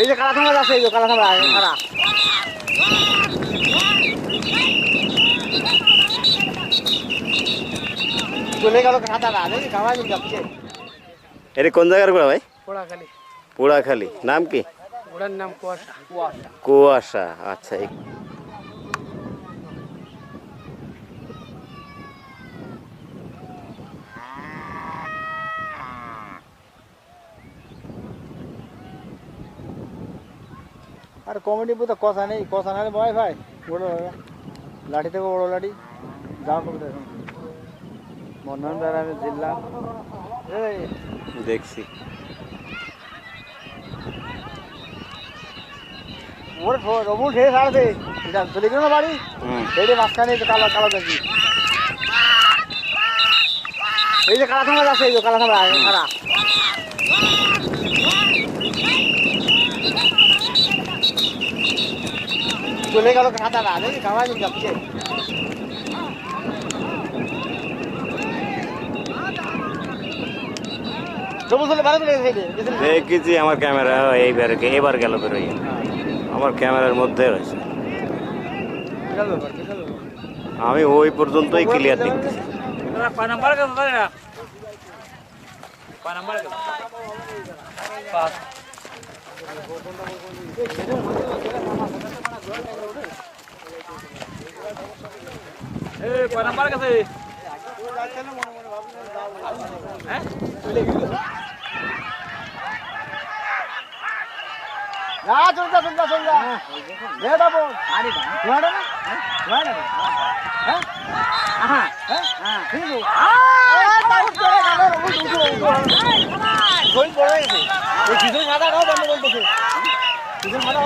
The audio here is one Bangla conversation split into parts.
এই যে কালা থামা আছে এই যে কালা থামা কারা চলে গেল খাতাটা দেখি খাওয়া যাচ্ছে। এটা কোন জায়গার ঘোড়া ভাই? পোড়াখালি পোড়াখালি নাম কি? নাম কুয়াশা। কুয়াশা। কুয়াশা আচ্ছা আর কমেডি তো কথা নেই কথা নাহলে ভয় ভাই বড় লাঠি থেকে বড় লাঠি। যাও মন্নন দ্বারা আমি জিতলাম। দেখছি। ওর রবুল ঠেয়ে ছাড়ছে এটা চলে গেল না বাড়ি? হুম এই যে মাঝখানে কালো কালো দেখি। এই যে কালা থামা আছে এই যে কালা থামা কারা চলে গেল খাওয়া যাচ্ছে। দেখেছি আমার ক্যামেরা এইবার এবার গেল বেরোয় আমার ক্যামেরার মধ্যে রয়েছে। আমি ওই পর্যন্তই ক্লিয়ার দেখতেছি। নাম্বার নাম্বার কেন পাঁচ এই কয় নাম্বার কাছে হ্যাঁ না চল যা চল যা চল যা দে দাবো আরে না তোমার না তোমার না হ্যাঁ আহা হ্যাঁ হ্যাঁ ঠিক আছে আয় তাও চলে গেল রবুল উঠো উঠো কই পড়ে গেছে এই কিছু সাদা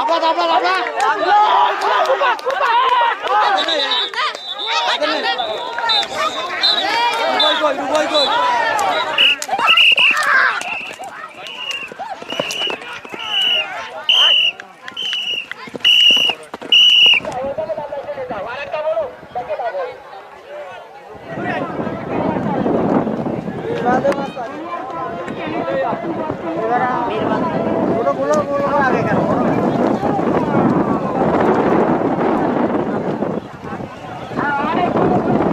আবার আবার আবার। গুলো গুলো গুলো আগে কেন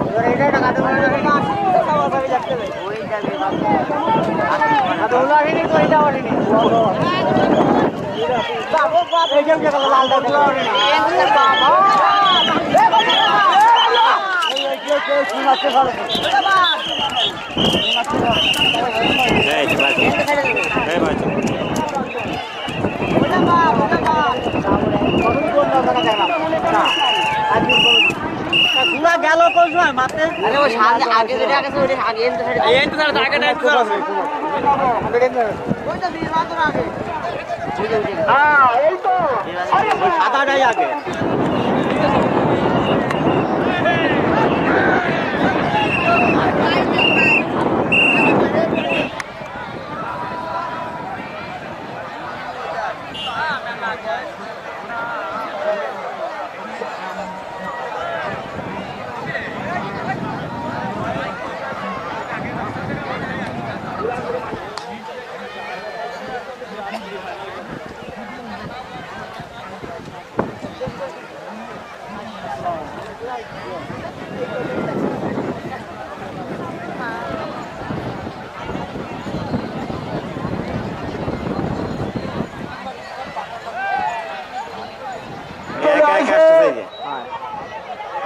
এবার এটা টাকা দেবো ওই যাবে আর তো হলো আসেনি তো এটা আসেনি বাবু বাপ এই গেম গেল লাল দাও গুলো আসেনি বাবা এই বাজি এই বাজি গুলা কোন সময়? মারতে আরে ও সামনে আগে যেটা আছে ওটা আগে এনতে সাইডে এই তো আগে টাইম তো আছে ওইটা দিয়ে মাত্র আগে। হ্যাঁ এই তো। ওই সাদাটাই আগে।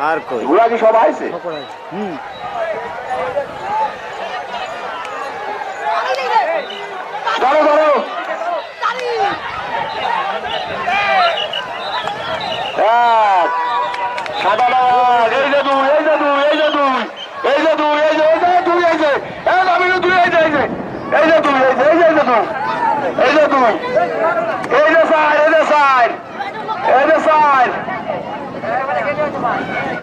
আর কই ঘোড়া কি সব আইছে হুম ধরো ধরো